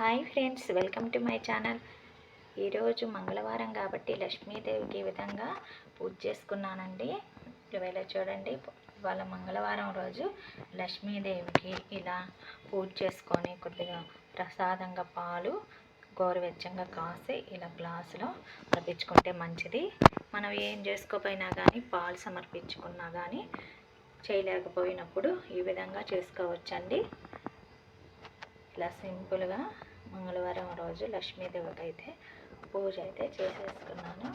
Hi friends welcome to my channel. ఈరోజు మంగళవారం కాబట్టి లక్ష్మీదేవికి ఈ విధంగా పూజ చేసుకున్నానండి. ఒకవేళ చూడండి ఇవాళ మంగళవారం రోజు లక్ష్మీదేవికి ఇలా పూజ చేసుకొని కొద్దిగా ప్రసాదంగా పాలు గోరువెచ్చంగా కాసి ఇలా గ్లాసులో అర్పించుకుంటే మంచిది. మనం ఏం చేసుకోపోయినా కానీ పాలు సమర్పించుకున్నా కానీ చేయలేకపోయినప్పుడు ఈ విధంగా చేసుకోవచ్చండి. ఇలా సింపుల్గా మంగళవారం రోజు లక్ష్మీదేవికి అయితే పూజ అయితే చేసేసుకున్నాను.